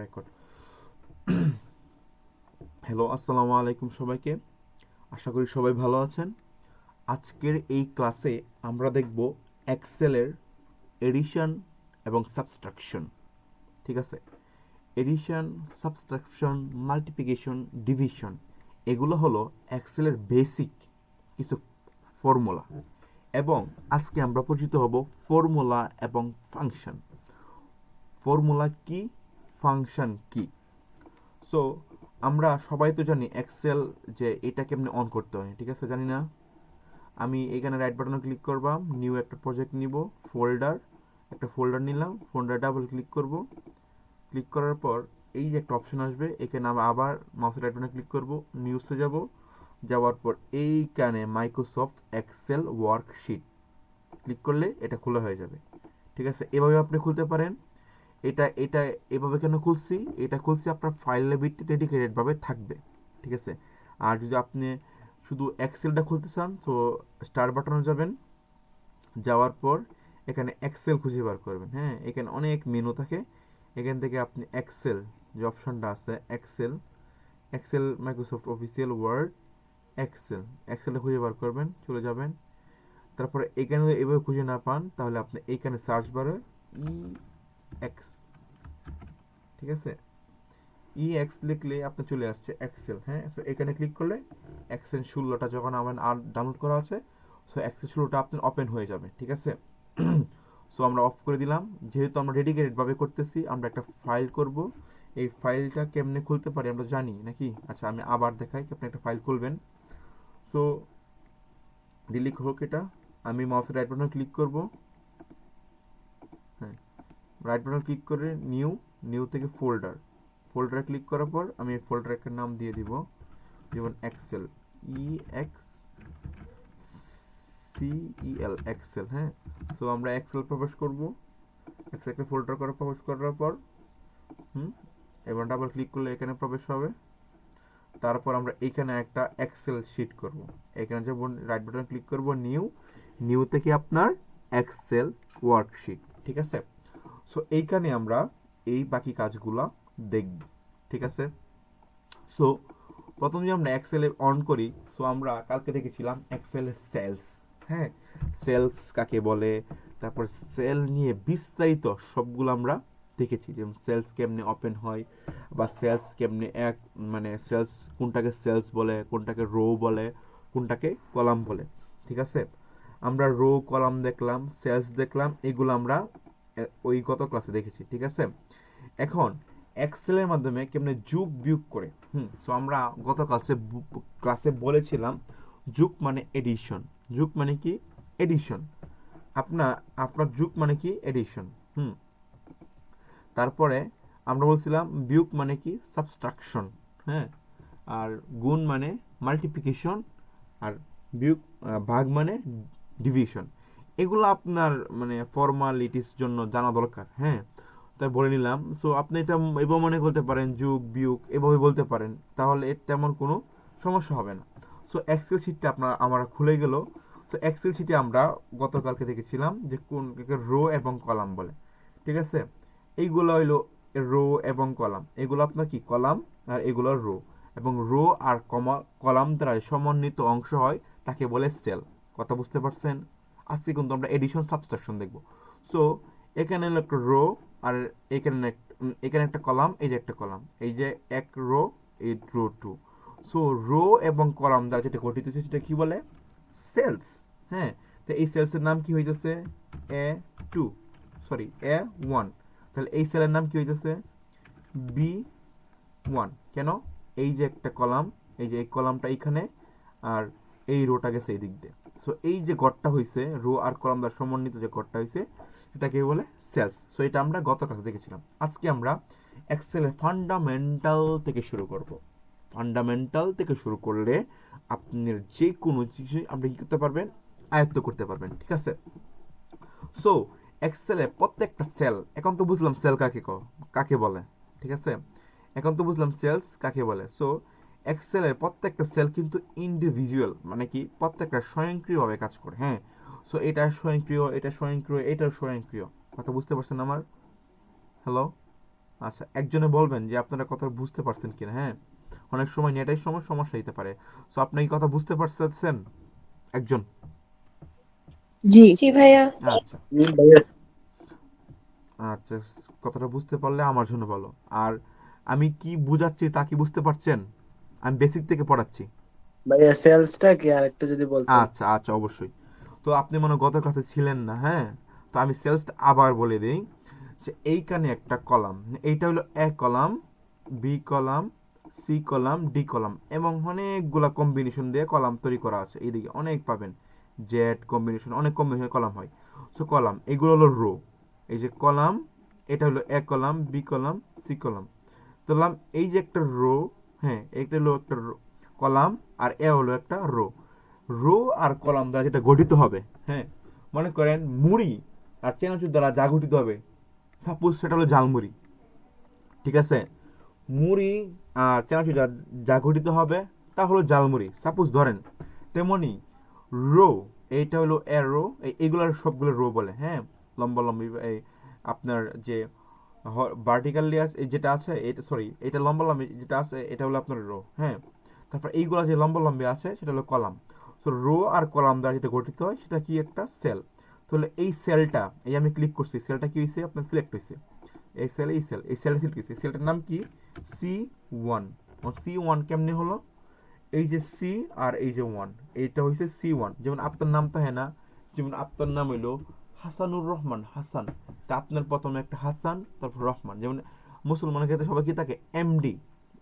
Record hello আসসালামু আলাইকুম সবাইকে। আশা করি সবাই ভালো আছেন। আজকের এই ক্লাসে আমরা দেখব এক্সেলের এডিশন এবং সাবস্ট্রাকশন। ঠিক আছে? এডিশন, সাবস্ট্রাকশন, মাল্টিপ্লিকেশন, ডিভিশন এগুলো হলো এক্সেলের বেসিক কিছু ফর্মুলা এবং আজকে আমরা পরিচিত হব ফর্মুলা এবং ফাংশন ফর্মুলা কি? ফাংশন কি? সো আমরা সবাই তো জানি এক্সেল যে এটা কেমনে অন করতে হয়, ঠিক আছে? জানি না? আমি এখানে রাইট বাটনে ক্লিক করবাম নিউ একটা প্রজেক্ট নিব ফোল্ডার একটা ফোল্ডার নিলাম ফোল্ডার ডাবল ক্লিক করব। ক্লিক করার পর এই যে একটা অপশন আসবে, এখানে আমি আবার মাউসের রাইট বাটনে ক্লিক করব নিউজে যাব। যাওয়ার পর এইখানে মাইক্রোসফট এক্সেল ওয়ার্কশিট ক্লিক করলে এটা খোলা হয়ে যাবে। ঠিক আছে? এভাবে আপনি খুলতে পারেন। এটা এটা এভাবে কেন খুলছি? এটা খুলছি আপনার ফাইলের ভিত্তি ডেডিকেটেডভাবে থাকবে, ঠিক আছে? আর যদি আপনি শুধু এক্সেলটা খুলতে চান, তো স্টার বাটনে যাবেন, যাওয়ার পর এখানে এক্সেল খুঁজে বার করবেন হ্যাঁ? এখানে অনেক মেনু থাকে। এখান থেকে আপনি এক্সেল যে অপশনটা আছে Excel Excel Microsoft official Word Excel এক্সেলটা খুঁজে বার করবেন, চলে যাবেন। তারপরে এখানে এভাবে খুঁজে না পান, তাহলে আপনি এইখানে সার্চ বারে ই এক্স ঠিক আছে? ই এক্স লিখলে আপনি চলে আসছে এক্সেল হ্যাঁ? সো এখানে ক্লিক করলে এক্সেল ষোলোটা যখন আমার আর ডাউনলোড করা আছে সো এক্সেল ষোলোটা আপনার ওপেন হয়ে যাবে, ঠিক আছে? সো আমরা অফ করে দিলাম। যেহেতু আমরা ডেডিকেটেডভাবে করতেছি, আমরা একটা ফাইল করব। এই ফাইলটা কেমনে খুলতে পারি আমরা জানি, নাকি? আচ্ছা আমি আবার দেখাই আপনি একটা ফাইল খুলবেন। সো ডিলিট হোক এটা। আমি মাউসের রাইট বাটনে ক্লিক করব। হ্যাঁ রাইট বাটন ক্লিক করে নিউ নিউ থেকে ফোল্ডার ফোল্ডারে ক্লিক করার পর আমি এই ফোল্ডার একটা নাম দিয়ে দিব, যেমন Excel E X C E CEL Excel হ্যাঁ? সো আমরা এক্সেল প্রবেশ করব। এক্সেলকে ফোল্ডার করে প্রবেশ করার পর, হুম? এবার ডাবল ক্লিক করলে এখানে প্রবেশ হবে। তারপর আমরা এইখানে একটা এক্সেল শিট করব। এখানে যাব রাইট বাটন ক্লিক করব নিউ নিউ থেকে আপনার এক্সেল ওয়ার্কশিট ঠিক আছে? সো এইখানে আমরা এই বাকি কাজগুলা দেখব, ঠিক আছে? সো প্রথম যে আমরা এক্সেলে অন করি সো আমরা কালকে দেখেছিলাম এক্সেলের সেলস হ্যাঁ? সেলস কাকে বলে? তারপর সেল নিয়ে বিস্তারিত সবগুলো আমরা দেখেছি, যেমন সেলস কেমনে ওপেন হয় বা সেলস কেমনে এক মানে সেলস কোনটাকে সেলস বলে, কোনটাকে রো বলে, কোনটাকে কলাম বলে, ঠিক আছে? আমরা রো কলাম দেখলাম সেলস দেখলাম, এগুলো আমরা ওই গত ক্লাসে দেখেছি, ঠিক আছে? এখন এক্সেলের মাধ্যমে কেমনে যুগ বিয়োগ করে, হুম সো আমরা গত ক্লাসে ক্লাসে বলেছিলাম, যুগ মানে এডিশন যুগ মানে কি? এডিশন আপনার আপনার যুগ মানে কি? এডিশন হুম। তারপরে আমরা বলছিলাম বিয়োগ মানে কি? সাবস্ট্রাকশন হ্যাঁ আর গুণ মানে মাল্টিপ্লিকেশন আর বিয়োগ ভাগ মানে ডিভিশন এগুলো আপনার মানে ফর্মালিটিস জন্য জানা দরকার হ্যাঁ। তাই বলে নিলাম। সো আপনি এটা এভাবে মনে করতে পারেন, যুগ, বিয়োগ, এভাবে বলতে পারেন। তাহলে এর তেমন কোনো সমস্যা হবে না। সো এক্সেল শিটটা আপনার, আমার খুলে গেল। সো এক্সেল শিটে আমরা গতকালকে দেখেছিলাম যে কোন রো এবং কলাম বলে। ঠিক আছে? এইগুলো হইল রো এবং কলাম এগুলো আপনার কি? কলাম আর এগুলো রো এবং রো আর কমা কলাম দ্বারা সমন্বিত অংশ হয়, তাকে বলে সেল কথা বুঝতে পারছেন? আজকে কিন্তু আমরা এডিশন সাবস্ট্রাকশন দেখব। সো এখানে একটা রো আর এখানে এখানে একটা কলাম এই যে একটা কলাম এই যে এক রো এই রো টু সো রো এবং কলাম দ্বারা যেটা গঠিত সেটা কি বলে? সেলস হ্যাঁ তো এই সেলসের নাম কি হইতেছে A two sorry A one তাহলে এই সেলের নাম কি হইতেছে বি ওয়ান কেন? এই যে একটা কলাম এই যে এই কলামটা এইখানে, আর এই রোটা গেছে এই দিক দিয়ে। সো এই যে গড়টা হয়েছে রো আর কলাম দ্বারা সমন্বিত যে গড়টা হয়েছে এটাকে বলে সেলস সো এটা আমরা গত ক্লাসে দেখেছিলাম। আজকে আমরা এক্সেলের ফান্ডামেন্টাল থেকে শুরু করব। ফান্ডামেন্টাল থেকে শুরু করলে আপনার যে কোনো কিছু আপনি কী করতে পারবেন? আয়ত্ত করতে পারবেন। ঠিক আছে? সো এক্সেলে প্রত্যেকটা সেল এখন তো বুঝলাম সেল কাকে কাকে বলে? ঠিক আছে? এখন তো বুঝলাম সেলস কাকে বলে। সো এক্সেলের প্রত্যেকটা সেল কিন্তু ইন্ডিভিজুয়াল মানে কি? প্রত্যেকটা স্বয়ংক্রিয়ভাবে কাজ করে। হ্যাঁ? সো এটা স্বয়ংক্রিয় এটা স্বয়ংক্রিয় এটা স্বয়ংক্রিয়। কথা বুঝতে পারছেন আমার? হ্যালো আচ্ছা একজনে বলবেন যে আপনারা কথা বুঝতে পারছেন কিনা হ্যাঁ? অনেক সময় নেটের সময় সমস্যা হতে পারে। সো আপনি কি কথা বুঝতে পারছেন? একজন। জি। জি ভাইয়া। আচ্ছা। আচ্ছা কথাটা বুঝতে পারলে আমার জন্য ভালো। আর আমি কি বুঝাচ্ছি তা কি বুঝতে পারছেন? আমি বেসিক থেকে পড়াচ্ছি। ভাইয়া সেলসটা কি আর একটু যদি বলতেন। আচ্ছা আচ্ছা অবশ্যই। তো আপনি মনে গত ক্লাসে ছিলেন না হ্যাঁ? তো আমি সেলসটা আবার বলে দিই যে এইখানে একটা কলাম, এইটা হলো A column B column C column D column এবং অনেকগুলা কম্বিনেশন দিয়ে কলাম তৈরি করা আছে। এইদিকে অনেক পাবেন জেড কম্বিনেশন অনেক কম্বিনেশন কলাম হয়। সো কলাম, এগুলো হলো রো এই যে কলাম, এটা হলো A column B column C column. ধরলাম এই যে একটা রো হ্যাঁ এটা হলো একটা কলাম আর এ হলো একটা রো রো আর কলাম দ্বারা যেটা গঠিত হবে হ্যাঁ? মনে করেন মুড়ি আর চেনাচুর দ্বারা যা গঠিত হবে সাপোজ সেটা হলো ঝালমুড়ি, ঠিক আছে? মুড়ি আর চেনাচুর যা যা গঠিত হবে, তা হলো জালমুড়ি সাপোজ ধরেন, তেমনি রো, এইটা হলো এ রো এইগুলোর সবগুলো রো বলে হ্যাঁ? লম্বা লম্বি, এই আপনার যে ভার্টিক্যালি এই যেটা আছে এটা সরি এটা লম্বা লম্বি যেটা আছে, এটা হলো আপনার রো হ্যাঁ? তারপর এইগুলো যে লম্বা লম্বি আছে, সেটা হলো কলাম। তো রো আর কলাম দ্বারা যেটা গঠিত হয়, সেটা কি একটা সেল তাহলে এই সেলটা এই আমি ক্লিক করছি সেলটা কি হয়েছে আপনার সিলেক্ট হয়েছে এই সেল এই সেল এই সেলটা সিলেক্ট হয়েছে সেলটার নাম কি? সি ওয়ান সি ওয়ান কেমনে হলো? এই যে সি আর এই যে ওয়ান এইটা হয়েছে সি ওয়ান যেমন আপনার নাম তো হ্যাঁ না, যেমন আপনার নাম হইল হাসানুর রহমান, হাসান। তা আপনার প্রথমে একটা হাসান, তারপর রহমান। যেমন মুসলমানের ক্ষেত্রে সবাই কি থাকে? এমডি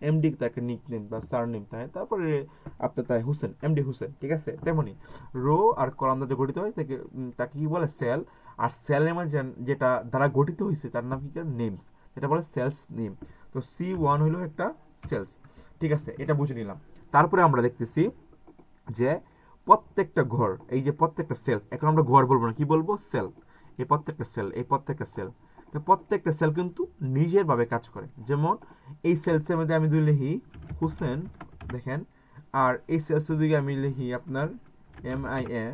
এমডি তাকে নিক নেম বা সার নেম থাকে তারপরে আপনার তাই হুসেন এমডি হুসেন, ঠিক আছে? তেমনি রো আর কলাম দ্বারা গঠিত হয় তাকে তাকে কি বলে? সেল। আর সেলের মানে যে- যেটা দ্বারা গঠিত হয়েছে, তার নাম কি নেমস। এটা বলে সেলস নেম। তো সি ওয়ান হলো একটা সেলস, ঠিক আছে? এটা বুঝে নিলাম। তারপরে আমরা দেখতেছি যে প্রত্যেকটা ঘর, এই যে প্রত্যেকটা সেল, এখন আমরা ঘর বলব না, কি বলব? সেল। এই প্রত্যেকটা সেল, এই প্রত্যেকটা সেল। প্রত্যেকটা সেল কিন্তু নিজের ভাবে কাজ করে। যেমন এই সেলসের মধ্যে আমি দুই লিখি, হুসেন, দেখেন, আর এই সেলসের দিকে আমি লিখি আপনার M I A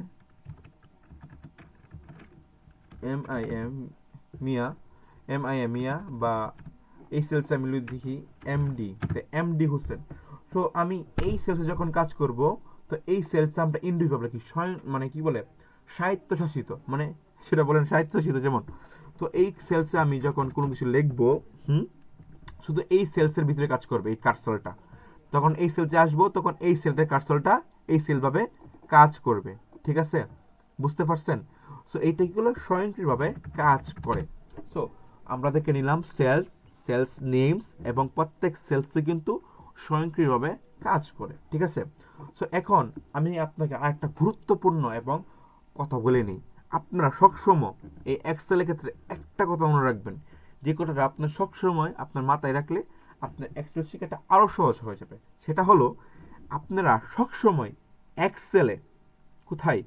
M I M Mia M I M Mia বা এই সেলসে আমি লিখি এমডি তো এমডি হোসেন। তো আমি এই সেলসে যখন কাজ করব, তো এই সেলসে আমরা ইন্ডিভিজুয়াল কি মানে কি বলে? স্বায়ত্তশাসিত মানে সেটা বলেন স্বায়ত্তশাসিত যেমন। তো এই সেলসে আমি যখন কোনো কিছু লিখব, হুম, শুধু এই সেলসের ভিতরে কাজ করবে, এই কার্সলটা তখন এই সেলসে আসব, তখন এই সেলটার কার্সলটা এই সেলভাবে কাজ করবে, ঠিক আছে? বুঝতে পারছেন? সো এইটা কি হলো? স্বয়ংক্রিয়ভাবে কাজ করে। সো আমরা দেখে নিলাম সেলস সেলস নেমস এবং প্রত্যেক সেলসে কিন্তু স্বয়ংক্রিয়ভাবে কাজ করে, ঠিক আছে? সো এখন আমি আপনাকে আরেকটা গুরুত্বপূর্ণ এবং কথা বলে নিই। আপনারা সবসময় এই এক্সেলের ক্ষেত্রে একটা কথা মনে রাখবেন। যে কথাটা আপনার সবসময় আপনার মাথায় রাখলে আপনার এক্সেল শেখাটা আরও সহজ হয়ে যাবে। সেটা হলো, আপনারা সবসময় এক্সেলে কোথায়?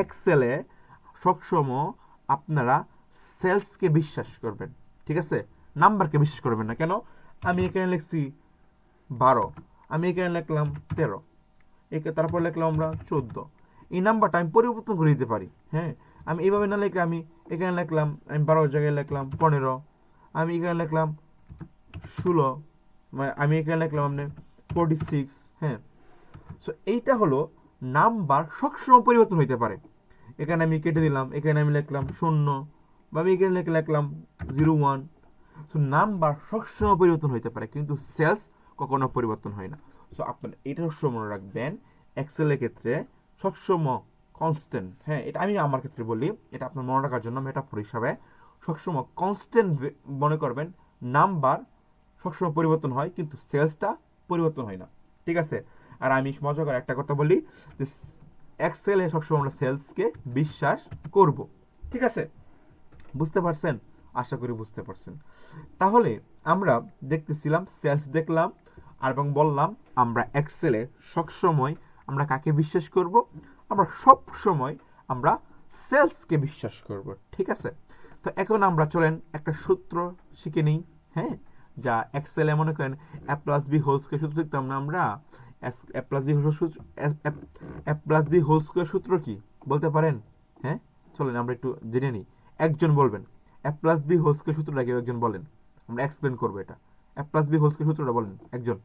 এক্সেলে সবসময় আপনারা সেলসকে বিশ্বাস করবেন। ঠিক আছে? নাম্বারকে বিশ্বাস করবেন না কেন? আমি এখানে লিখছি বারো, আমি এখানে লিখলাম তেরো, একে তারপর লিখলাম আমরা চোদ্দ। এই নাম্বারটা আমি পরিবর্তন করে দিতে পারি হ্যাঁ? আমি এইভাবে না লিখলে আমি এখানে লিখলাম, আমি বারো জায়গায় লিখলাম, পনেরো। আমি এখানে লিখলাম ষোলো মানে আমি এখানে লিখলাম আপনি ফোরটি সিক্স হ্যাঁ। সো এইটা হলো নাম্বার সবসময় পরিবর্তন হইতে পারে। এখানে আমি কেটে দিলাম, এখানে আমি লিখলাম শূন্য, বা আমি এখানে লিখে লিখলাম জিরো ওয়ান সো নাম্বার সবসময় পরিবর্তন হইতে পারে, কিন্তু সেলস কখনো পরিবর্তন হয় না। সো আপনার এটা সবসময় মনে রাখবেন এক্সেলের ক্ষেত্রে সবসময় কনস্ট্যান্ট হ্যাঁ এটা আমি আমার ক্ষেত্রে বলি, এটা আপনার মনে রাখার জন্য মেটাফোর হিসাবে, সবসময় কনস্ট্যান্ট মনে করবেন নাম্বার সবসময় পরিবর্তন হয়, কিন্তু সেলসটা পরিবর্তন হয় না, ঠিক আছে? আর আমি মজা করে একটা কথা বলি, যে এক্সেলে সবসময় আমরা সেলসকে বিশ্বাস করব, ঠিক আছে? বুঝতে পারছেন? আশা করি বুঝতে পারছেন। তাহলে আমরা দেখতেছিলাম সেলস দেখলাম, আর এবং বললাম, আমরা এক্সেলে সবসময় আমরা কাকে বিশ্বাস করব? আমরা সব সময় আমরা সেলসকে বিশ্বাস করব, ঠিক আছে? তো এখন আমরা চলেন একটা সূত্র শিখে নিই হ্যাঁ? যা এক্সেলে মনে করেন a plus b whole square সূত্র লিখতাম না আমরা। এ প্লাস বি হোল সূত্র a plus b whole square সূত্র কি? বলতে পারেন? হ্যাঁ? চলেন আমরা একটু জেনে নিই। একজন বলবেন a plus b whole square সূত্রটা কেউ একজন বলেন। আমরা এক্সপ্লেন করব এটা। A plus b whole square সূত্রটা বলেন, একজন।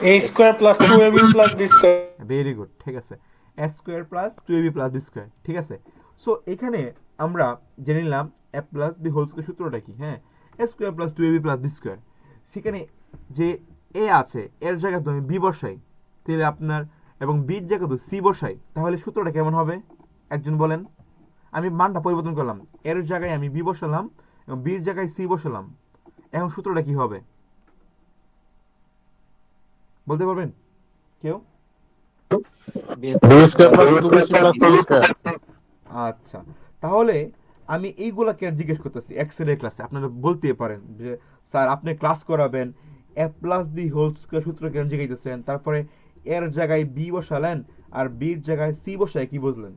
A square plus 2ab plus b square. Very good ঠিক আছে। A square plus two a b plus b square ঠিক আছে। সো এখানে আমরা জেনে নিলাম a plus b whole square সূত্রটা কি হ্যাঁ? A square plus two a b plus b square সেখানে যে এ আছে, এর জায়গায় তো আমি বি বসাই, তাহলে আপনার, এবং বির জায়গায় তো সি বসাই, তাহলে সূত্রটা কেমন হবে? একজন বলেন। আমি মানটা পরিবর্তন করলাম। এর জায়গায় আমি বি বসালাম, এবং বির জায়গায় সি বসালাম। এখন সূত্রটা কি হবে? বলতে পারবেন? কেউ? b square plus 2bc plus 3 square আচ্ছা তাহলে আমি এইগুলাকে আর জিজ্ঞেস করতেছি এক্সেলের ক্লাসে আপনারা বলতে পারেন যে স্যার আপনি ক্লাস করাবেন a plus b whole square সূত্র কেন জিজ্ঞাসেন তারপরে এর জায়গায় বি বসালেন আর বির জায়গায় সি বসায় কি বুঝলেন?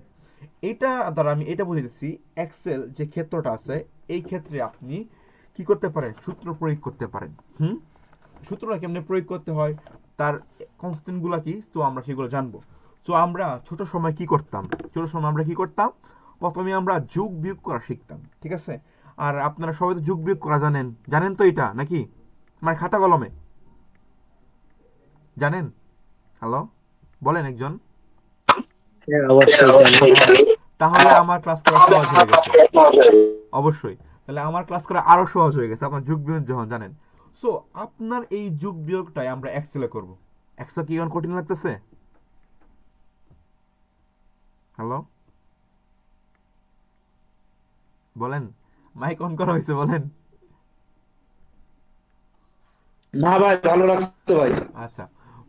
এটা দ্বারা আমি এটা বুঝেছি এক্সেল যে ক্ষেত্রটা আছে এই ক্ষেত্রে আপনি কি করতে পারেন? সূত্র প্রয়োগ করতে পারেন। হুম? সূত্রটা কেমনে প্রয়োগ করতে হয়? তার কনস্ট্যান্টগুলো কি? তো আমরা সেগুলো জানব। তো আমরা ছোট সময় কি করতাম? ছোট সময় আমরা কি করতাম? প্রথমে আমরা যোগ বিয়োগ করা শিখতাম ঠিক আছে? আর আপনারা সবাই তো যোগ বিয়োগ করা জানেন। জানেন তো এটা নাকি? মানে খাতা কলমে। জানেন? হ্যালো? বলেন একজন। হ্যাঁ তাহলে আমার ক্লাস করা সহজ হয়ে গেছে। অবশ্যই। তাহলে আমার ক্লাস করা আরও সহজ হয়ে গেছে। আপনার যোগ বিয়োগ যখন জানেন। সো আপনার এই যোগ বিয়োগটাই আমরা এক্সেলে করব। এক্সেল কি এখন কঠিন লাগতেছে? হ্যালো বলেন মাইক অন করা হয়েছে বলেন। না ভাই ভালো লাগছে ভাই। আচ্ছা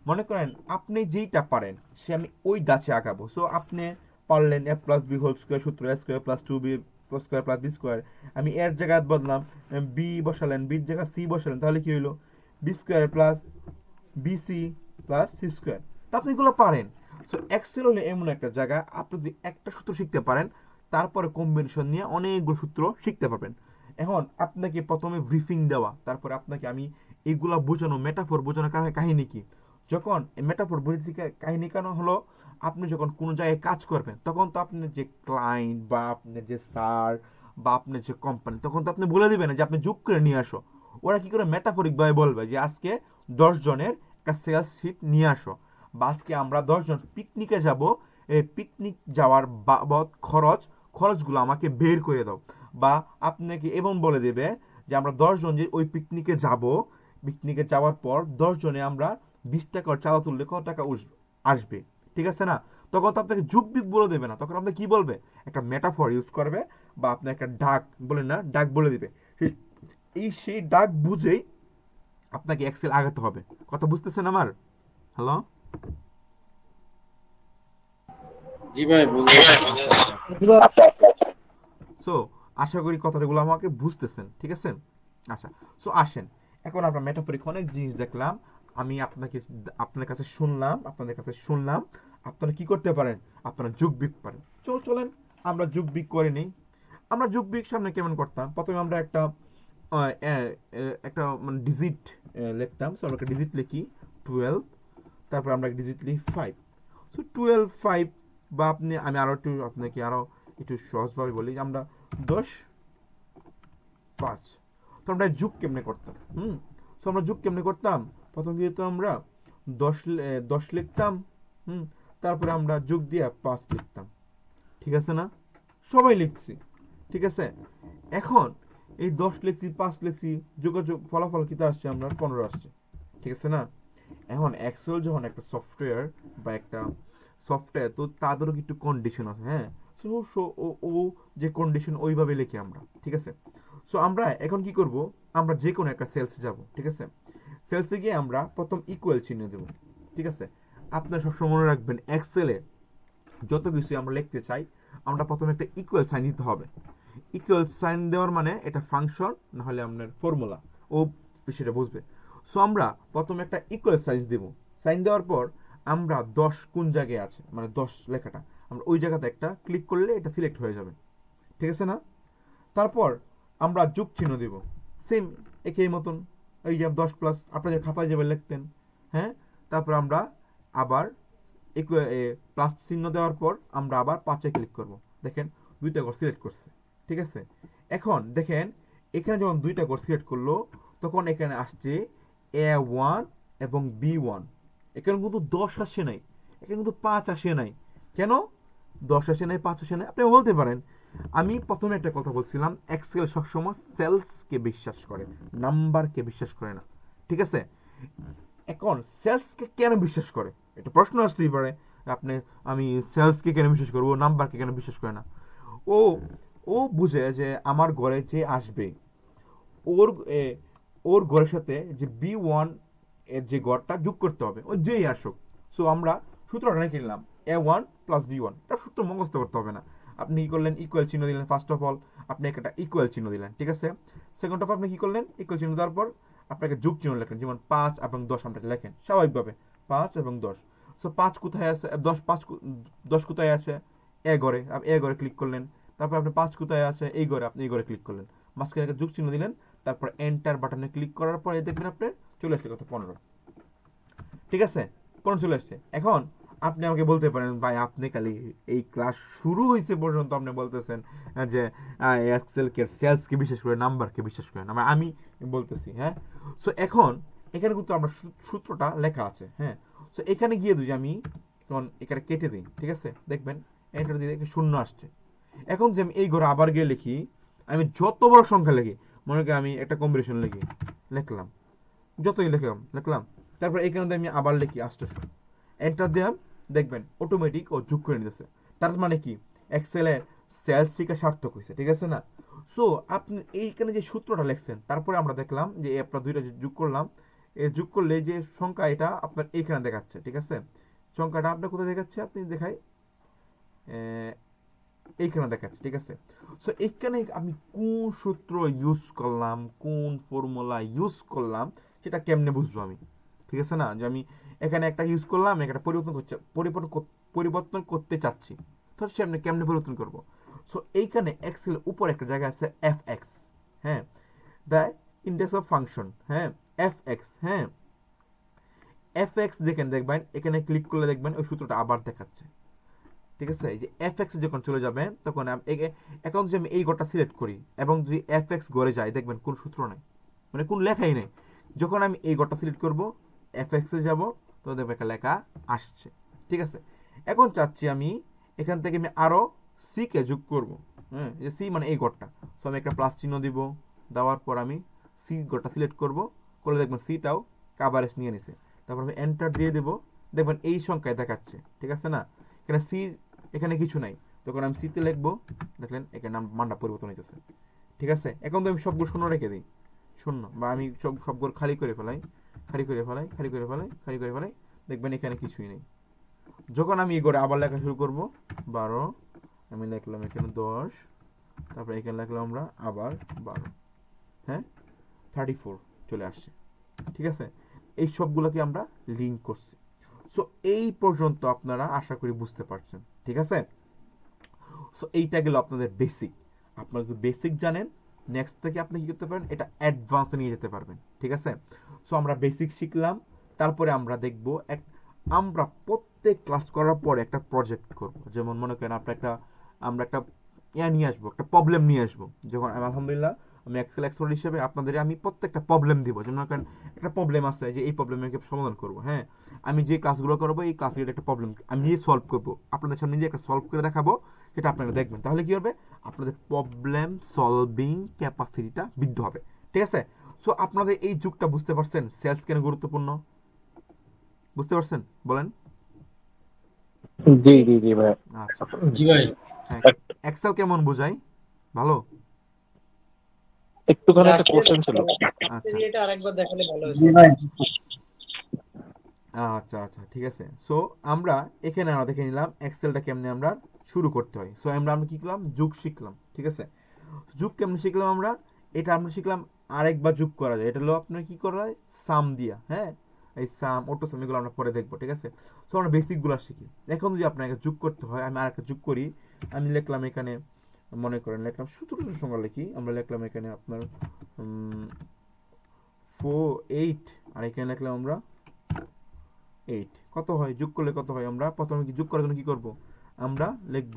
মনে করেন আপনি যেইটা পারেন সে আমি ওই গাছে আঁকাবো সো আপনি পারলেন a plus b whole square সূত্র a square plus two b square plus b square আমি এর জায়গায় বদলাম বি বসালেন বির জায়গায় সি বসালেন, তাহলে কি হইল? B square plus b c plus c square তা আপনি এগুলো পারেন। সো এক্সেল হলে এমন একটা জায়গা, আপনি যদি একটা সূত্র শিখতে পারেন, তারপরে কম্বিনেশন নিয়ে অনেকগুলো সূত্র শিখতে পারবেন। এখন আপনাকে প্রথমে ব্রিফিং দেওয়া, তারপরে আপনাকে আমি এগুলা বোঝানো মেটাফোর বোঝানো কাহিনী কি? যখন মেটাফোর বুঝেছি কাহিনী কেন হলো? আপনি যখন কোনো জায়গায় কাজ করবেন, তখন তো আপনার যে ক্লায়েন্ট বা আপনার যে স্যার বা আপনার যে কোম্পানি তখন তো আপনি বলে দিবেন যে আপনি যোগ করে নিয়ে আসো। ওরা কি করে মেটাফরিক ভাবে বলবে যে আজকে দশ জনের একটা সেলস শিট নিয়ে আসো বা আজকে আমরা দশজন পিকনিকে যাব, এই পিকনিক যাওয়ার বাবদ খরচ, খরচগুলো আমাকে বের করে দাও। বা আপনাকে এবং বলে দেবে যে আমরা দশজন যে ওই পিকনিকে যাব পিকনিকে যাওয়ার পর দশ জনে আমরা বিশ টাকার চাঁদা তুললে কত টাকা আসবে? ঠিক আছে না? তখন তো আপনাকে যুগ বিগ বলে দেবে না। তখন আপনি কি বলবে? একটা মেটাফর ইউজ করবে বা আপনি একটা ডাক বলেন না ডাক বলে দিবে। এই সেই ডাক বুঝেই আপনাকে এক্সেল আগাতে হবে। কথা বুঝতেছেন আমার? হ্যালো জি ভাই সো আশা করি কথাগুলো আমাকে বুঝতেছেন। ঠিক আছে? আচ্ছা সো আসেন। এখন আমরা মেটাফরিক অনেক জিনিস দেখলাম। আমি আপনাকে আপনার কাছে শুনলাম, আপনাদের কাছে শুনলাম, আপনারা কি করতে পারেন? আপনারা যুগ বিগ পারেন। চল, চলেন, আমরা যুগ বিগ করে নিই। আমরা যুগ বিগ সামনে কেমন করতাম? প্রথমে আমরা একটা একটা মানে ডিজিট লিখতাম। সো আমরা ডিজিট লিখি টুয়েলভ তারপর আমরা ডিজিট লিখি ফাইভ সো টুয়েলভ ফাইভ বা আপনি, আমি আরও একটু আপনাকে আরও একটু সহজভাবে বলি, আমরা দশ, পাঁচ। তো আমরা যুগ কেমনে করতাম? হুম? তো আমরা যুগ কেমনে করতাম? প্রথম যেহেতু আমরা দশ দশ লিখতাম, হুম, তারপরে আমরা যোগ দিয়ে পাঁচ লিখতাম। ঠিক আছে না? সবাই লিখছি। ঠিক আছে? এখন এই দশ লিখছি, পাঁচ লিখছি, যোগাযোগ, ফলাফল কিতা আসছে আমরা? পনেরো আসছে। ঠিক আছে না? এখন এক্সেল যখন একটা সফটওয়্যার বা একটা সফটওয়্যার তো তাদেরও একটু কন্ডিশন আছে হ্যাঁ? সো সো ও ও যে কন্ডিশন ওইভাবে লিখি আমরা। ঠিক আছে? সো আমরা এখন কি করব? আমরা যে কোনো একটা সেলস যাব। ঠিক আছে? সেলসে গিয়ে আমরা প্রথম ইকুয়াল চিহ্ন দেব, ঠিক আছে? আপনারা সবসময় মনে রাখবেন এক্সেলে যত কিছু আমরা লিখতে চাই, আমরা প্রথমে একটা ইকুয়াল সাইন দিতে হবে। ইকুয়াল সাইন দেওয়ার মানে এটা ফাংশন না হলে আপনার ফর্মুলা ও সেটা বুঝবে। সো আমরা প্রথমে একটা ইকুয়াল সাইজ দেব। সাইন দেওয়ার পর আমরা দশ কোন জায়গায় আছে? মানে দশ লেখাটা। আমরা ওই জায়গাতে একটা ক্লিক করলে এটা সিলেক্ট হয়ে যাবে। ঠিক আছে না? তারপর আমরা যোগ চিহ্ন দেব। সেম একই মতন। এই যে দশ প্লাস আপনাদের খাতায় যাবে লিখতেন হ্যাঁ? তারপর আমরা আবার প্লাস চিহ্ন দেওয়ার পর আমরা আবার পাঁচে ক্লিক করব। দেখেন, দুইটা করে সিলেক্ট করছে, ঠিক আছে? এখন দেখেন, এখানে যখন দুইটা ঘর সিলেক্ট করল, তখন এখানে আসছে এ ওয়ান এবং বি ওয়ান এখানে কিন্তু দশ আসে নাই, এখানে কিন্তু পাঁচ আসে নাই। কেন? দশ আসে নাই, পাঁচ আসে নাই। আপনি বলতে পারেন আমি প্রথমে একটা কথা বলছিলাম এক্সেল সবসময় সেলসকে বিশ্বাস করে নাম্বারকে বিশ্বাস করে না। ঠিক আছে? এখন সেলসকে কেন বিশ্বাস করে? এটা প্রশ্ন আসতেই পারে। আপনি, আমি সেলসকে কেন বিশ্বাস করব নাম্বারকে কেন বিশ্বাস করে না? ও ও বুঝে যে আমার ঘরে যে আসবে, ওর ওর ঘরের সাথে যে বি ওয়ানের যে ঘরটা যোগ করতে হবে, ও যেই আসুক। সো আমরা সূত্রটা লিখে নিলাম a one plus b one এটা সূত্র মুখস্থ করতে হবে না। আপনি কি করলেন? ইকুয়াল চিহ্ন দিলেন। ফার্স্ট অফ অল আপনি একটা ইকুয়াল চিহ্ন দিলেন, ঠিক আছে? সেকেন্ড অফ আপনি কি করলেন? ইকুয়াল চিহ্ন দেওয়ার পর আপনাকে যোগ চিহ্ন লেখেন, যেমন পাঁচ এবং দশ আমরা লেখেন। স্বাভাবিকভাবে পাঁচ এবং দশ। সো পাঁচ কোথায় আছে? দশ, পাঁচ দশ কোথায় আছে? এ ঘরে। আপনি এ ঘরে ক্লিক করলেন। তারপর আপনি পাঁচ কোথায় আছে? এই ঘরে। আপনি এই ঘরে ক্লিক করলেন। মাঝখানে একটা যোগ চিহ্ন দিলেন। তারপর এন্টার বাটনে ক্লিক করার পরে দেখবেন আপনি চলে আসছে কত পনেরো। ঠিক আছে? পনেরো চলে আসছে। এখন আপনি আমাকে বলতে পারেন ভাই আপনি খালি এই ক্লাস শুরু হয়েছে পর্যন্ত আপনি বলতেছেন আহ, যে এক্সেলকে সেলসকে বিশেষ করে নাম্বারকে বিশ্বাস করেন আমার আমি বলতেছি হ্যাঁ? সো এখন এখানে কিন্তু আমার সূত্রটা লেখা আছে হ্যাঁ? সো এখানে গিয়ে যদি আমি এখন এখানে কেটে দিই ঠিক আছে? দেখবেন এন্টার দিয়ে দেখি শূন্য আসছে। এখন যে আমি এই ঘরে আবার গিয়ে লিখি আমি যত বড় সংখ্যা লিখি মনে করি আমি একটা কম্বিনেশন লিখি লিখলাম। যতই লিখলাম লিখলাম। তারপর এখানে আমি আবার লিখি আষ্টশো এন্টার দিলাম দেখবেন অটোমেটিক ও যোগ করে নিতেছে। তার মানে কি? এক্সেলের সেলস শিখা সার্থক হয়েছে ঠিক আছে না? সো আপনি এইখানে যে সূত্রটা লিখছেন, তারপরে আমরা দেখলাম যে আপনার দুইটা যোগ করলাম এ যোগ করলে যে সংখ্যা এটা আপনার এইখানে দেখাচ্ছে, ঠিক আছে? সংখ্যাটা আপনার কোথায় দেখাচ্ছে? আপনি দেখাই এইখানে দেখাচ্ছে, ঠিক আছে? সো এইখানে আমি কোন সূত্র ইউজ করলাম, কোন ফর্মুলা ইউজ করলাম, সেটা কেমনে বুঝব আমি? ঠিক আছে না? যে আমি এখানে একটা ইউজ করলাম একটা পরিবর্তন করছে, পরিবর্তন পরিবর্তন করতে চাচ্ছি। তো সে আমি কেমনে পরিবর্তন করব? সো এইখানে এক্সেল উপর একটা জায়গা আছে এফ এক্স হ্যাঁ? দ্য ইন্ডেক্স অফ ফাংশন হ্যাঁ? এফ এক্স হ্যাঁ? এফ এক্স দেখেন দেখবেন, এখানে ক্লিক করলে দেখবেন ওই সূত্রটা আবার দেখাচ্ছে। ঠিক আছে? এই যে এফ এক্স যখন চলে যাবে, তখন এখন যদি আমি এই ঘরটা সিলেক্ট করি, এবং যদি এফ এক্স গড়ে যাই দেখবেন কোন সূত্র নেই। মানে কোন লেখাই নেই। যখন আমি এই ঘরটা সিলেক্ট করব এফ এক্সে যাব তো একটা লেখা আসছে। ঠিক আছে? এখন চাচ্ছি আমি এখান থেকে আমি আরও সিকে যোগ করব। হ্যাঁ যে সি মানে এই ঘরটা সো আমি একটা প্লাস চিহ্ন দিব। দেওয়ার পর আমি সি ঘরটা সিলেক্ট করব। করলে দেখবেন সিটাও কাভারেজ নিয়ে নিছে। তারপর আমি এন্টার দিয়ে দেবো। দেখবেন এই সংখ্যায় দেখাচ্ছে। ঠিক আছে না? এখানে সি এখানে কিছু নাই। তখন আমি সিতে লিখব। দেখলেন এখানে নাম, মানটা পরিবর্তন হইতেছে। ঠিক আছে? এখন তো আমি সবগুলো শূন্য রেখে দিই। শূন্য। বা আমি সব সবগুলো খালি করে ফেলাই। খালি করে ফেলাই, খালি করে ফেলাই, খালি করে ফেলাই। দেখবেন এখানে কিছুই নেই। যখন আমি এই করে আবার লেখা শুরু করব, বারো, আমি লিখলাম এখানে দশ, তারপরে এখানে লিখলাম আমরা আবার বারো। হ্যাঁ? থার্টি ফোর চলে আসছে। ঠিক আছে? এই সবগুলোকে আমরা লিঙ্ক করছি। সো এই পর্যন্ত আপনারা আশা করি বুঝতে পারছেন। ঠিক আছে? সো এইটা গেল আপনাদের বেসিক আপনারা যদি বেসিক জানেন নেক্সট থেকে আপনি কি করতে পারেন? এটা অ্যাডভান্সে নিয়ে যেতে পারবেন, ঠিক আছে? সো আমরা বেসিক শিখলাম, তারপরে আমরা দেখব এক, আমরা প্রত্যেক ক্লাস করার পরে একটা প্রজেক্ট করব। যেমন মনে করেন আপনার একটা, আমরা একটা ইয়া নিয়ে আসব, একটা প্রবলেম নিয়ে আসব। যখন আলহামদুলিল্লাহ, আমি এক্সেল এক্সপার্ট হিসেবে আপনাদের, আমি প্রত্যেকটা প্রবলেম দিব। যেমন মনে করেন একটা প্রবলেম আছে যে এই প্রবলেম আমি সমাধান করব হ্যাঁ? আমি যে ক্লাসগুলো করব, এই ক্লাসের একটা প্রবলেম আমি নিজে সলভ করব। আপনাদের সামনে নিজে একটা সলভ করে দেখাবো। সেটা আপনারা দেখবেন। তাহলে কি হবে? আপনাদের প্রবলেম সলভিং ক্যাপাসিটিটা বৃদ্ধি হবে। ঠিক আছে? সো আপনাদের এই যুগটা বুঝতে পারছেন? সেলস কেন গুরুত্বপূর্ণ? বুঝতে পারছেন? বলেন। জি জি জি ভাই। আচ্ছা। জি ভাই। হ্যাঁ এক্সেল কেমন বোঝাই ভালো? একটুখানি একটা কোশ্চেন ছিল। আচ্ছা। এটা আরেকবার দেখালে ভালো হতো। জি ভাই। আচ্ছা আচ্ছা ঠিক আছে। সো আমরা এখানে আমরা দেখে নিলাম এক্সেলটা কেমনে আমরা শুরু করতে হয়। সো আমরা আমরা কি করলাম? যুগ শিখলাম, ঠিক আছে? যুগ কেমনে শিখলাম আমরা? এটা আমরা শিখলাম আরেকবার যুগ করা যায়। এটা হলো আপনার কি করা হয়? সাম দিয়া হ্যাঁ? এই সাম, অটো সাম এগুলো আমরা পরে দেখব, ঠিক আছে? সো আমরা বেসিকগুলো শিখি। এখন যদি আপনাকে যুগ করতে হয়, আমি আরেকটা যুগ করি। আমি লিখলাম এখানে, মনে করেন, লিখলাম ছোটো ছোটো সংখ্যা লিখি। আমরা লিখলাম এখানে আপনার ফোর এইট আর এখানে লিখলাম আমরা এইট কত হয়? যোগ করলে কত হয় আমরা? প্রথমে কি যোগ করার জন্য কি করব? আমরা লিখব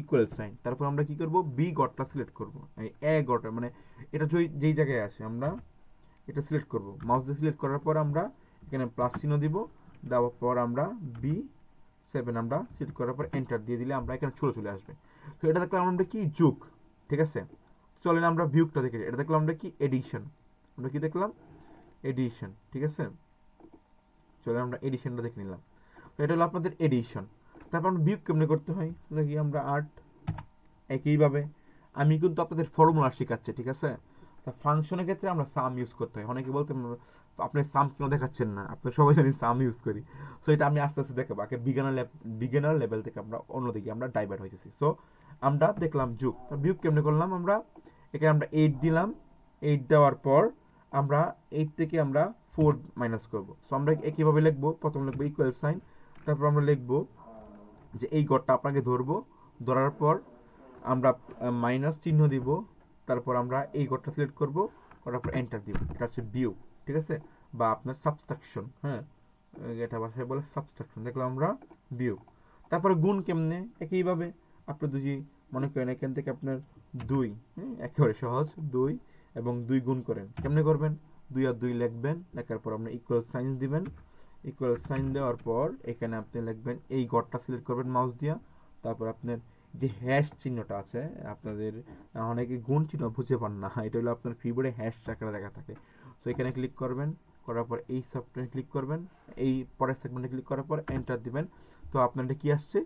ইকুয়াল সাইন তারপর আমরা কি করব? বি গড়টা সিলেক্ট করব। এই এ গড়টা মানে এটা যেই যেই জায়গায় আসে, আমরা এটা সিলেক্ট করব। মাউস দিয়ে সিলেক্ট করার পর আমরা এখানে প্লাস চিহ্ন দিব। দেওয়ার পর আমরা বি সেভেন আমরা সিলেক্ট করার পর এন্টার দিয়ে দিলে আমরা এখানে চলে চলে আসবে। তো এটা দেখলাম আমরা কি? যুগ। ঠিক আছে? চলেন আমরা ভিউকটা দেখে এটা দেখলাম আমরা কি? এডিশন আমরা কি দেখলাম? এডিশন ঠিক আছে? চলে আমরা এডিশনটা দেখে নিলাম। তো এটা হলো আপনাদের এডিশন তারপর আমরা বিয়োগ কেমনে করতে হয়? দেখি আমরা আর্ট একইভাবে, আমি কিন্তু আপনাদের ফর্মুলা শেখাচ্ছি, ঠিক আছে? তা ফাংশনের ক্ষেত্রে আমরা সাম ইউজ করতে হয়। অনেকে বলতে আপনি সাম কেন দেখাচ্ছেন না? আপনি সবাই জানি সাম ইউজ করি। সো এটা আমি আস্তে আস্তে দেখাবো। আগে বিজ্ঞানার বিজ্ঞানার লেভেল থেকে আমরা অন্যদিকে আমরা ডাইভার্ট হয়েছি সো আমরা দেখলাম যুগ। বিয়োগ কেমনে করলাম আমরা? এখানে আমরা এইট দিলাম। এইট দেওয়ার পর আমরা এইট থেকে আমরা ফোর মাইনাস করব। সো আমরা একইভাবে লিখব। প্রথম লিখব ইকুয়াল সাইন তারপর আমরা লিখব যে এই গড়টা আপনাকে ধরবো, ধরার পর আমরা মাইনাস চিহ্ন দিব, তারপর আমরা এই গড়টা সিলেক্ট করব, করার পর এন্টার দিব। এটা হচ্ছে বিউ ঠিক আছে? বা আপনার সাবস্ট্রাকশন হ্যাঁ? এটা ভাষায় বলে সাবস্ট্রাকশন দেখলাম আমরা বিউ তারপরে গুণ কেমনে? একইভাবে আপনি যদি মনে করেন এখান থেকে আপনার দুই একেবারে সহজ, দুই এবং দুই গুণ করেন, কেমনে করবেন? দুই আর দুই লিখবেন, লেখার পর আপনি ইকুয়াল সাইন দিবেন। ইকুয়াল সাইন দেওয়ার পর, এখানে আপনি লিখবেন, এই গড়টা সিলেক্ট করবেন মাউস দিয়া। তারপর আপনার যে হ্যাশ চিহ্নটা আছে, আপনাদের অনেকে গুণ চিহ্ন বুঝে পান না। এটা হলো আপনার কিবোর্ডে হ্যাশ আকারে দেখা থাকে। তো এখানে ক্লিক করবেন, করার পর এই সফটওয়্যারে ক্লিক করবেন। এই পরের সেগমেন্টে ক্লিক করার পর এন্টার দিবেন। তো আপনার এটা কি আসছে?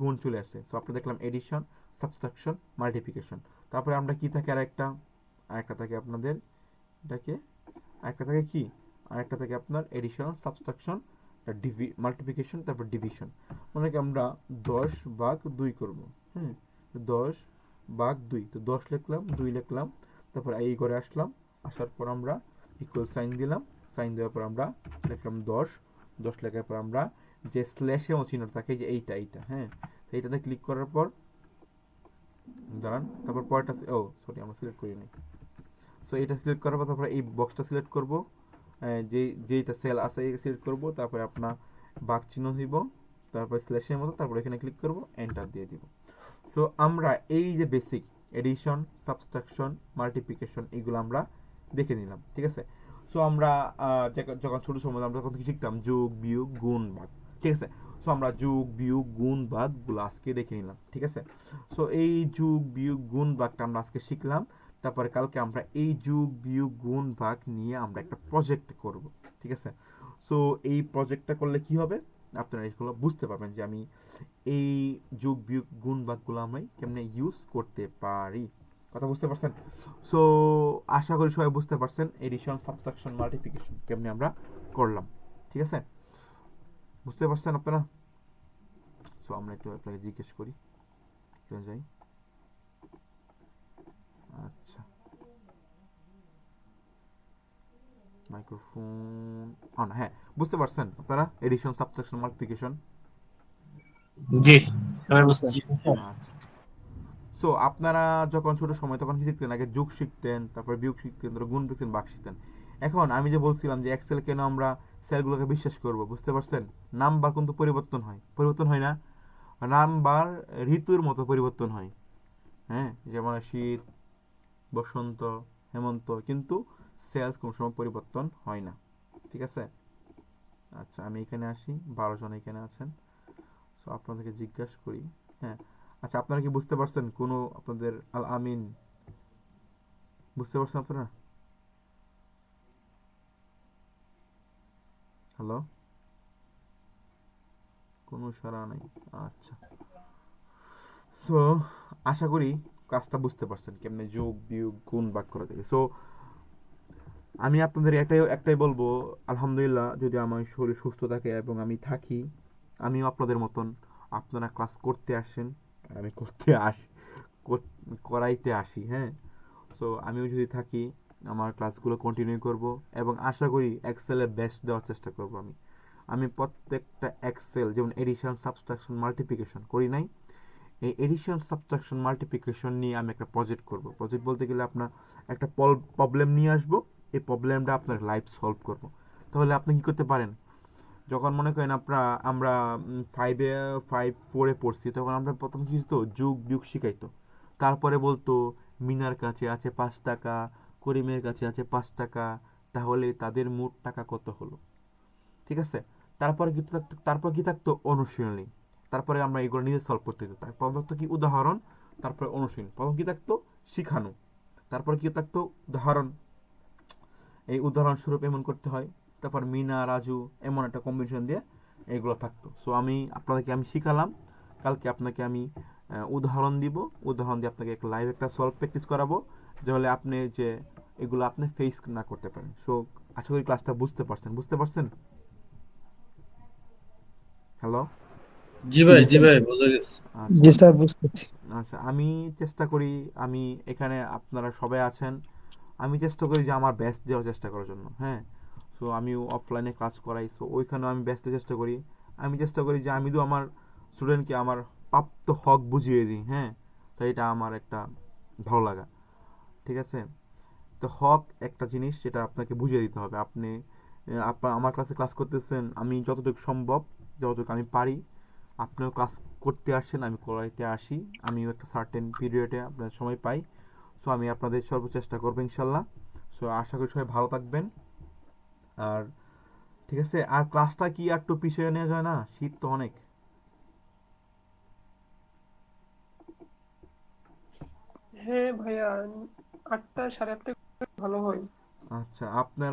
গুণ চলে আসছে। তো আপনি দেখলাম এডিশন সাবস্ট্রাকশন মাল্টিপ্লিকেশন তারপরে আমরা কি থাকে আর আরেকটা? আরেকটা থাকে আপনাদের, এটাকে, আরেকটা থাকে কি? আরেকটা থাকে আপনার এডিশন সাবস্ট্রাকশন ডিভি মাল্টিপ্লিকেশন তারপর ডিভিশন মানে কি আমরা দশ ভাগ দুই করব, হুম? দশ ভাগ দুই। তো দশ লিখলাম, দুই লিখলাম, তারপর এই করে আসলাম, আসার পর আমরা ইকুয়াল সাইন দিলাম সাইন দেওয়ার পর আমরা লিখলাম দশ। দশ লেখার পর আমরা যে স্ল্যাশে চিহ্ন থাকে, যে এইটা এইটা হ্যাঁ? তো এইটাতে ক্লিক করার পর, দাঁড়ান, তারপর পরেরটা, ও সরি আমরা সিলেক্ট করিনি সো এটা সিলেক্ট করার পর তারপরে এই বক্সটা সিলেক্ট করব। যে যেটা সেল আছে সিলেক্ট করব, তারপরে আপনার বাঘ চিহ্ন দিব, তারপর স্ল্যাশের মতো, তারপরে এখানে ক্লিক করব এন্টার দিয়ে দিব। তো আমরা এই যে বেসিক এডিশন সাবস্ট্রাকশন মাল্টিপ্লিকেশন এগুলো আমরা দেখে নিলাম, ঠিক আছে? সো আমরা যখন- ছোট সময় আমরা তখন শিখতাম? যোগ, বিয়োগ, গুণ, ভাগ, ঠিক আছে? সো আমরা যোগ, বিয়োগ, গুণ ভাগগুলো আজকে দেখে নিলাম, ঠিক আছে? সো এই যোগ, বিয়োগ, গুণ, ভাগটা আমরা আজকে শিখলাম। তারপরে কালকে আমরা এই যুগ, বিয়োগ, গুণ, ভাগ নিয়ে আমরা একটা প্রজেক্ট করব, ঠিক আছে? সো এই প্রজেক্টটা করলে কি হবে? আপনারা এগুলো বুঝতে পারবেন যে আমি এই যুগ, বিয়োগ, গুণ, ভাগগুলো আমি কেমনে ইউজ করতে পারি। কথা বুঝতে পারছেন? সো আশা করি সবাই বুঝতে পারছেন এডিশন সাবস্ট্রাকশন মাল্টিপ্লিকেশন কেমনে আমরা করলাম, ঠিক আছে? বুঝতে পারছেন আপনারা? সো আমরা একটু আপনাকে জিজ্ঞেস করি কেন যাই। আচ্ছা। মাইক্রোফোন অন হ্যাঁ বুঝতে পারছেন আপনারা? এডিশন সাবস্ট্রাকশন মাল্টিপ্লিকেশন জি এবার আচ্ছা। সো আপনারা যখন ছোট সময় তখন কি শিখতেন? আগে যোগ শিখতেন তারপর বিয়োগ শিখতেন তারপর গুণ শিখতেন ভাগ শিখতেন। এখন আমি যে বলছিলাম যে এক্সেল কেন আমরা সেলগুলোকে বিশ্বাস করব বুঝতে পারছেন? নাম্বার কিন্তু পরিবর্তন হয়। পরিবর্তন হয় না? নাম্বার ঋতুর মতো পরিবর্তন হয়। হ্যাঁ যেমন শীত বসন্ত হেমন্ত কিন্তু সেলস কোনো সময় পরিবর্তন হয় না। ঠিক আছে? আচ্ছা আমি এখানে আসি। বারো জন এখানে আছেন। সো আপনাদেরকে জিজ্ঞাসা করি। হ্যাঁ। আচ্ছা আপনারা কি বুঝতে পারছেন কোনো আপনাদের আল আমিন? বুঝতে পারছেন আপনারা? হ্যালো? কোনো সারা নাই? আচ্ছা। সো আশা করি কাজটা বুঝতে পারছেন। কেমনে যোগ, বিয়োগ, গুণ ভাগ করা যায়। সো আমি আপনাদের একটাই একটাই বলব, আলহামদুলিল্লাহ যদি আমার শরীর সুস্থ থাকে এবং আমি থাকি, আমিও আপনাদের মতন আপনারা ক্লাস করতে আসেন, আমি করতে আসি করাইতে আসি হ্যাঁ? সো আমিও যদি থাকি, আমার ক্লাসগুলো কন্টিনিউ করব এবং আশা করি এক্সেলে বেস্ট দেওয়ার চেষ্টা করব আমি। আমি প্রত্যেকটা এক্সেল যেমন এডিশন সাবস্ট্রাকশন মাল্টিপ্লিকেশন করি নাই। এই এডিশন সাবস্ট্রাকশন মাল্টিপ্লিকেশন নিয়ে আমি একটা প্রজেক্ট করব। প্রজেক্ট বলতে গেলে আপনার একটা প্রবলেম নিয়ে আসব। এই প্রবলেমটা আপনার লাইফ সলভ করব। তাহলে আপনি কি করতে পারেন? যখন মনে করেন আপনারা, আমরা ফাইভে ফাইভ ফোরে পড়ছি, তখন আমরা প্রথম কি হতো যুগ বিয়োগ শিখাইতো। তারপরে বলতো, মিনার কাছে আছে পাঁচ টাকা, করিমের কাছে আছে পাঁচ টাকা, তাহলে তাদের মোট টাকা কত হলো? ঠিক আছে? তারপরে কি থাকতো, তারপর কি থাকতো? অনুশীলনী। তারপরে আমরা এগুলো নিজে সলভ করতে হতো তার প্রথম থাকতো কি? উদাহরণ, তারপরে অনুশীলনী। প্রথম কি থাকতো? শিখানো। তারপর কি থাকতো? উদাহরণ। এই উদাহরণস্বরূপ এমন করতে হয় তারপর মিনা রাজু এমন একটা কম্বিনেশন দিয়ে এগুলো থাকতো। সো আমি আপনাদেরকে আমি শিখালাম কালকে আপনাকে আমি উদাহরণ দিব উদাহরণ দিয়ে আপনাকে একটা লাইভ একটা সলভ প্র্যাকটিস করাবো যাহলে আপনি যে এগুলো আপনি ফেস না করতে পারেন। সো আশা করি ক্লাসটা বুঝতে পারছেন। বুঝতে পারছেন? হ্যালো জি ভাই জি ভাই বোঝা গেছে। আচ্ছা। জি স্যার বুঝতে পারছি। আচ্ছা আমি চেষ্টা করি আমি এখানে আপনারা সবাই আছেন আমি চেষ্টা করি যে আমার বেস্ট দেওয়ার চেষ্টা করার জন্য হ্যাঁ? সো আমি অফলাইনে ক্লাস করাই সো ওইখানেও আমি ব্যস্ত চেষ্টা করি। আমি চেষ্টা করি যে আমি তো আমার স্টুডেন্টকে আমার প্রাপ্ত হক বুঝিয়ে দিই হ্যাঁ? তো এটা আমার একটা ভালো লাগা। ঠিক আছে? তো হক একটা জিনিস যেটা আপনাকে বুঝিয়ে দিতে হবে। আপনি আপনার আমার ক্লাসে ক্লাস করতেছেন, আমি যতটুকু সম্ভব, যতটুকু আমি পারি, আপনিও ক্লাস করতে আসছেন আমি করাইতে আসি। আমিও একটা সার্টেন পিরিয়ডে আপনার সময় পাই। সো আমি আপনাদের সর্ব চেষ্টা করব ইনশাল্লাহ। সো আশা করি সবাই ভালো থাকবেন। আর ঠিক আছে আর ক্লাসটা কি আর একটু পিছিয়ে নেওয়া যায় না? শীত তো অনেক। হ্যাঁ ভাইয়া আটটা সাড়ে আটটা ভালো হয়। আচ্ছা আপনার